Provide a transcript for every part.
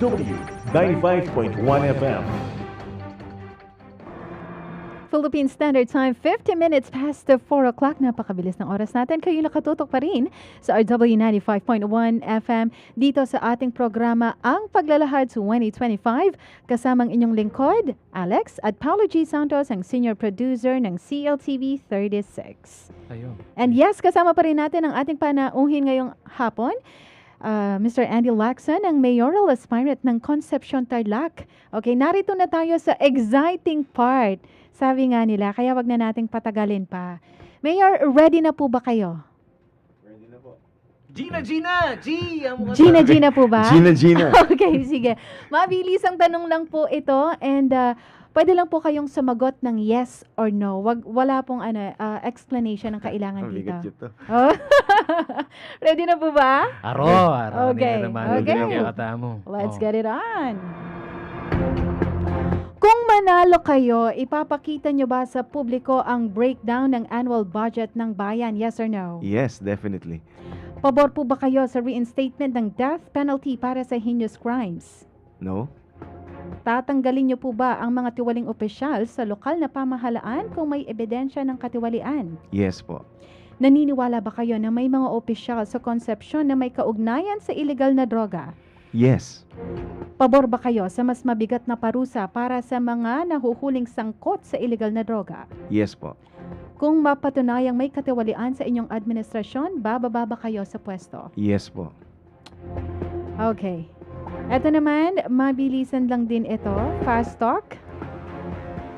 DSRW 95.1 FM. Philippine Standard Time, 50 minutes past the 4 o'clock. Napakabilis ng oras natin. Kayo nakatutok pa rin sa RW 95.1 FM dito sa ating programa Ang Paglalahad 2025. Kasamang inyong lingkod, Alex at Paulo G. Santos, ang senior producer ng CLTV 36. Ayun. And yes, kasama pa rin natin ang ating panauhin ngayong hapon. Uh, Mr. Andy Lacson, ang mayoral aspirant ng Concepcion Tarlac. Okay, narito na tayo sa exciting part. Sabi nga nila, kaya wag na nating patagalin pa. Mayor, ready na po ba kayo? Gina, Gina! G! Gina, Gina po ba? Gina, Gina. okay, sige. Mabilis ang tanong lang po ito and uh, pwede lang po kayong sumagot ng yes or no. Wag, wala pong ano, uh, explanation ang kailangan dito. Oh. Ready na po ba? Aro, aro. Okay, Nila naman. okay. Kaya kata mo. Let's Oh. get it on. Kung manalo kayo, ipapakita nyo ba sa publiko ang breakdown ng annual budget ng bayan? Yes or no? Yes, definitely. Pabor po ba kayo sa reinstatement ng death penalty para sa heinous crimes? No? Tatanggalin nyo po ba ang mga tiwaling opisyal sa lokal na pamahalaan kung may ebidensya ng katiwalian? Yes po. Naniniwala ba kayo na may mga opisyal sa konsepsyon na may kaugnayan sa illegal na droga? Yes. Pabor ba kayo sa mas mabigat na parusa para sa mga nahuhuling sangkot sa illegal na droga? Yes po. Kung mapatunayang may katiwalian sa inyong administrasyon, bababa ba kayo sa pwesto? Yes po. Okay. Ito naman, mabilisan lang din ito. Fast talk.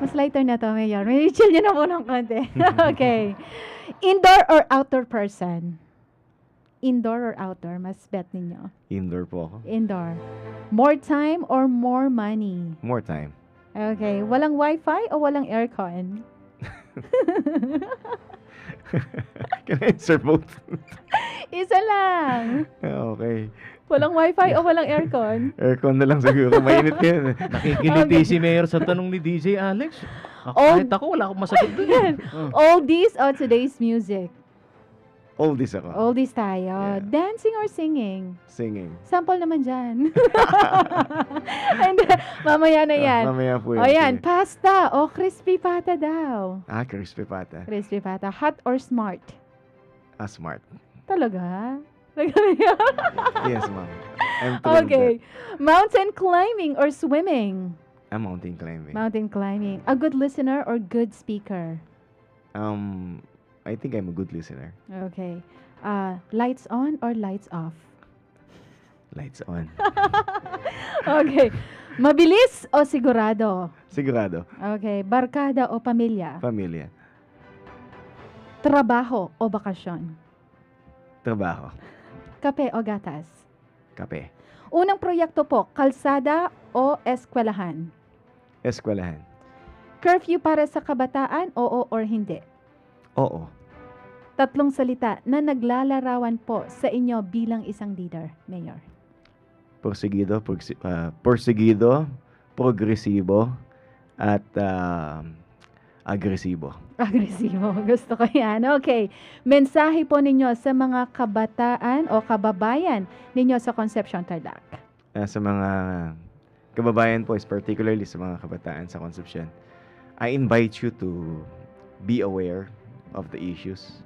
Mas lighter na to, Mayor. May chill nyo na po ng konti. okay. Indoor or outdoor person? Indoor or outdoor? Mas bet ninyo. Indoor po ako. Indoor. More time or more money? More time. Okay. Walang wifi o walang aircon? Can I answer both? Isa lang. okay. Walang wifi o walang aircon? Aircon na lang siguro. Mainit ngayon. eh. Nakikiliti si Mayor sa tanong ni DJ Alex. Ah, Oh. Kahit ako, wala akong masagot dun. eh. Oh. Oldies o today's music? Oldies ako. Oldies tayo. Yeah. Dancing or singing? Singing. Sample naman dyan. And, mamaya na yan. Ah, mamaya po o yun. yan, Sige. pasta o crispy pata daw. Ah, crispy pata. Crispy pata. Hot or smart? Ah, smart. Talaga? Yes, ma'am. Okay. Mountain climbing or swimming? I'm mountain climbing. Mountain climbing. A good listener or good speaker? um, I think I'm a good listener. Okay. Uh, lights on or lights off? Lights on. Okay. Mabilis o sigurado? Sigurado. Okay. Barkada o pamilya? Pamilya. Trabaho o bakasyon? Trabaho. Kape o gatas? Kape. Unang proyekto po, kalsada o eskwelahan? Eskwelahan. Curfew para sa kabataan, oo or hindi? Oo. Tatlong salita na naglalarawan po sa inyo bilang isang leader, Mayor. Porsigido, porsi- ah, porsigido, progresibo, at ah, agresibo. Agresibo. Gusto ko yan. Okay. Mensahe po ninyo sa mga kabataan o kababayan ninyo sa Concepcion Tarlac. Ah, sa mga kababayan po, is particularly sa mga kabataan sa Concepcion, I invite you to be aware of the issues,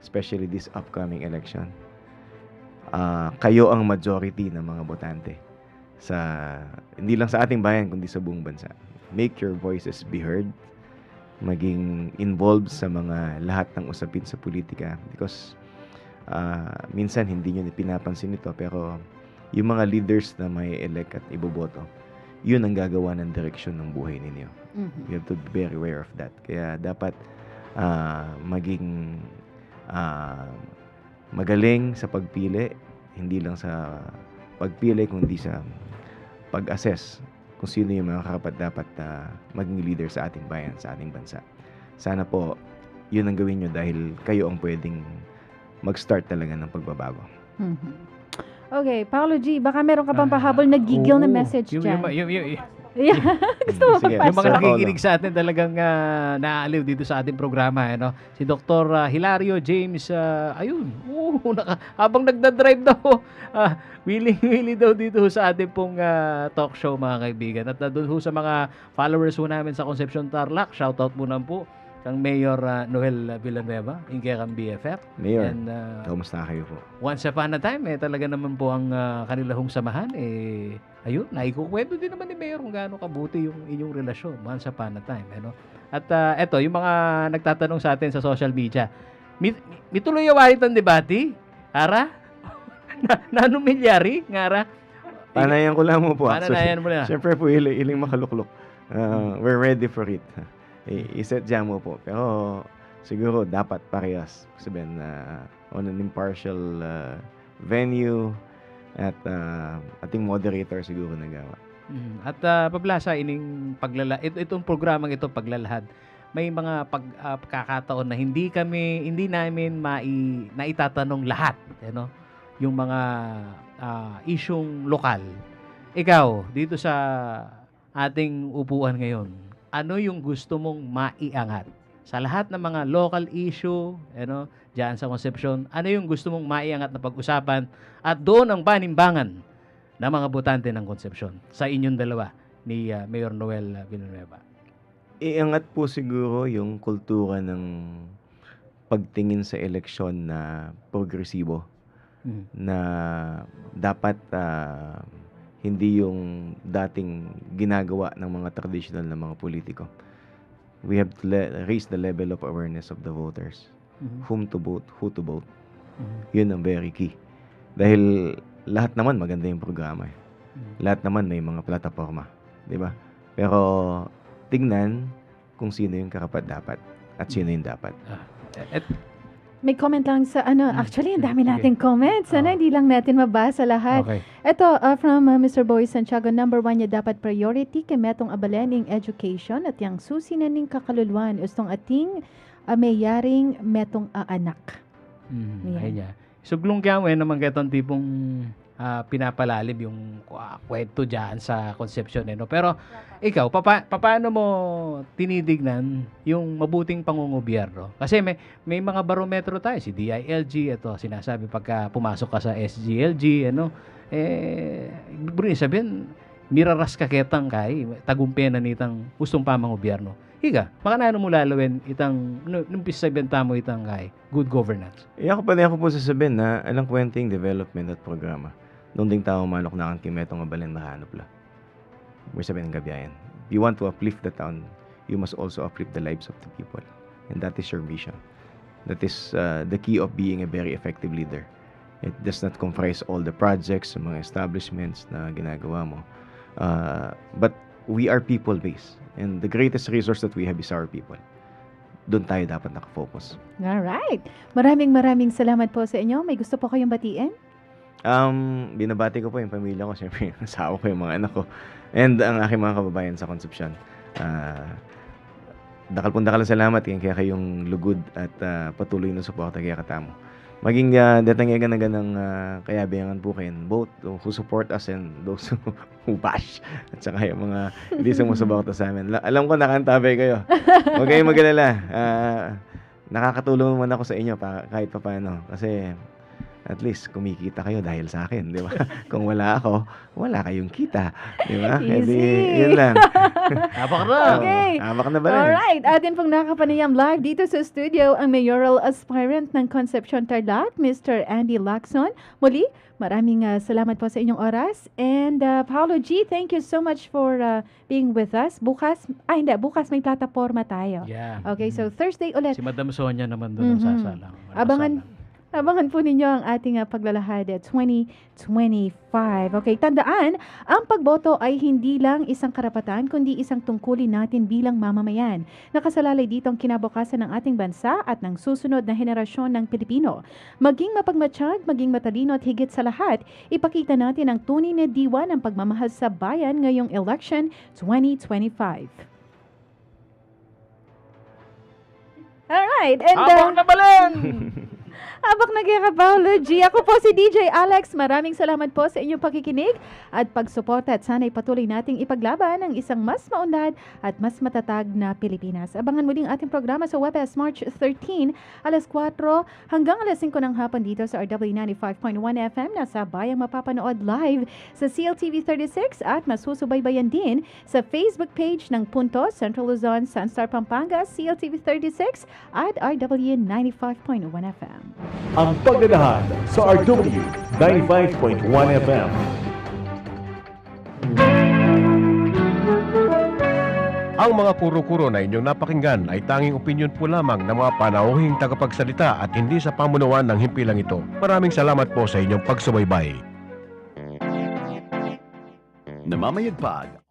especially this upcoming election. Ah, kayo ang majority ng mga botante sa hindi lang sa ating bayan kundi sa buong bansa. Make your voices be heard. Maging involved sa mga lahat ng usapin sa politika because ah, minsan hindi nyo pinapansin ito pero yung mga leaders na may elect at iboboto, yun ang gagawa ng direksyon ng buhay ninyo. Mhm. You have to be very aware of that. Kaya dapat ah, maging ah, magaling sa pagpili, hindi lang sa pagpili kundi sa pag-assess kung sino yung mga karapat dapat na maging leader sa ating bayan, sa ating bansa. Sana po, yun ang gawin nyo dahil kayo ang pwedeng mag-start talaga ng pagbabago. Mhm. Okay, Paolo G, baka meron ka pang Ah, pahabol na gigil na oo. message Yung- dyan. Yung, yung, yung, Yeah. Gusto mo Sige. Yung mga nakikinig sa atin talagang uh, naaaliw dito sa ating programa. Ano? Si Dr. ah, Hilario James, ah, ayun, oo, naka, habang nagdadrive daw, ah, willing-willing daw dito sa ating pong ah, talk show mga kaibigan. At doon ho sa mga followers ho namin sa Concepcion Tarlac, shoutout muna po kang Mayor ah, Noel Villanueva, Inge kang BFF. Mayor, And ah, kamusta kayo po? once upon a time, eh, talaga naman po ang ah, kanila hong samahan, eh, ayun, naikukwento din naman ni Mayor kung gaano kabuti yung inyong relasyon once upon a time. Ano? At ah, eto, yung mga nagtatanong sa atin sa social media, mit, mituloy yawarit ang debate, Ara? na, nano milyari, ngara? Panayan ko lang mo po. Pananayan mo na. Siyempre po, iling, iling makaluklok. Uh, we're ready for it. Iset dyan mo po. Pero siguro dapat parehas. Sabihin na on an impartial uh, venue at uh, ating moderator siguro nagawa. Mm. At ah, pablasa ining paglala ito itong programang ito paglalahad. May mga ah, pagkakataon na hindi kami hindi namin mai naitatanong lahat, ano, yung mga ah, isyung lokal. Ikaw dito sa ating upuan ngayon, ano yung gusto mong maiangat? Sa lahat ng mga local issue, ano, diyan sa Concepcion, ano yung gusto mong maiangat na pag-usapan at doon ang panimbangan ng mga botante ng Concepcion sa inyong dalawa ni ah, Mayor Noel Villanueva. Iangat po siguro yung kultura ng pagtingin sa eleksyon na progresibo Mm. na dapat ah, hindi yung dating ginagawa ng mga traditional na mga politiko. We have to le- raise the level of awareness of the voters. Mhm. Whom to vote, who to vote. Mhm. Yun ang very key. Dahil lahat naman maganda yung programa. Eh. Mhm. Lahat naman may mga plataforma. Di ba? Pero tingnan kung sino yung karapat dapat at sino yung dapat. Et, May comment lang sa ano, Mm. actually, ang dami Sige. nating comments. Ano, Oo. hindi lang natin mabasa lahat. okay. Ito, uh, from uh, Mr. Boy Santiago, number one niya dapat priority kay metong abalaning education at yang susi na ning kakaluluan ustong ating uh, mayaring metong uh, anak. Mm, Yan. ayun niya. Suglong kaya mo eh, naman katong tipong ah, pinapalalim yung ah, kwento dyan sa Concepcion. Eh, no? Pero ikaw, papa, paano mo tinidignan yung mabuting pangungobyerno? Kasi may, may mga barometro tayo, si DILG, ito, sinasabi pagka pumasok ka sa SGLG, ano, eh, ibig sabihin, miraras ka ketang kay, tagumpena nitang gustong pamangobyerno. Higa, makanano mo lalawin itang, nung sabihin mo itang kay, good governance. Eh ako pala ako po sasabihin na alang kwenta yung development at programa. Noong ding tao manok na ang kimetong abalin mahanap la. May sabihin ng gabiyayan. If you want to uplift the town, you must also uplift the lives of the people. And that is your vision. That is uh, the key of being a very effective leader. It does not comprise all the projects, mga establishments na ginagawa mo. Uh, but we are people-based. And the greatest resource that we have is our people. Doon tayo dapat nakafocus. Alright. Maraming maraming salamat po sa inyo. May gusto po kayong batiin? Um, binabati ko po yung pamilya ko, siyempre yung asawa ko, yung mga anak ko, and ang aking mga kababayan sa Concepcion. Ah, dakal pong dakal salamat kaya kayong lugod at ah, patuloy na suporta kaya katamo. Maging uh, datangigan na ganang uh, kayabangan po kayo, both who support us and those who, bash. At saka yung mga hindi sumusuporta sa amin. La- alam ko nakantabay kayo. Huwag kayong mag-alala. Ah, nakakatulong naman ako sa inyo pa, kahit pa paano. Kasi at least kumikita kayo dahil sa akin, di ba? Kung wala ako, wala kayong kita, di ba? Easy. yun lang. Tapak na! Okay. Hamak na ba rin? Alright, atin pong nakapanayam live dito sa studio ang mayoral aspirant ng Concepcion Tarlac, Mr. Andy Lacson. Muli, maraming uh, salamat po sa inyong oras. And uh, Paolo G, thank you so much for uh, being with us. Bukas, ay hindi, bukas may plataforma tayo. Yeah. Okay, so Thursday ulit. Si Madam Sonia naman doon ang Mhm. sasalang. Abangan- Sasalang. Abangan po ninyo ang ating uh, paglalahad at 2025. Okay, tandaan, ang pagboto ay hindi lang isang karapatan, kundi isang tungkulin natin bilang mamamayan. Nakasalalay dito ang kinabukasan ng ating bansa at ng susunod na henerasyon ng Pilipino. Maging mapagmatsyag, maging matalino at higit sa lahat, ipakita natin ang tunay na diwa ng pagmamahal sa bayan ngayong election 2025. Alright, and uh, Habang na balen! Habang nagkakabiology, ako po si DJ Alex. Maraming salamat po sa inyong pakikinig at pagsuporta at sana'y patuloy nating ipaglaban ang isang mas maunlad at mas matatag na Pilipinas. Abangan muling ating programa sa WebS March 13, alas 4 hanggang alas 5 ng hapon dito sa RW 95.1 FM na sa bayang mapapanood live sa CLTV 36 at masusubaybayan din sa Facebook page ng Punto, Central Luzon, Sunstar Pampanga, CLTV 36 at RW 95.1 FM. Ang paglalahad sa RW 95.1 FM. Ang mga kuro-kuro na inyong napakinggan ay tanging opinion po lamang ng mga panauhing tagapagsalita at hindi sa pamunuan ng himpilang ito. Maraming salamat po sa inyong pagsubaybay. Namamayagpag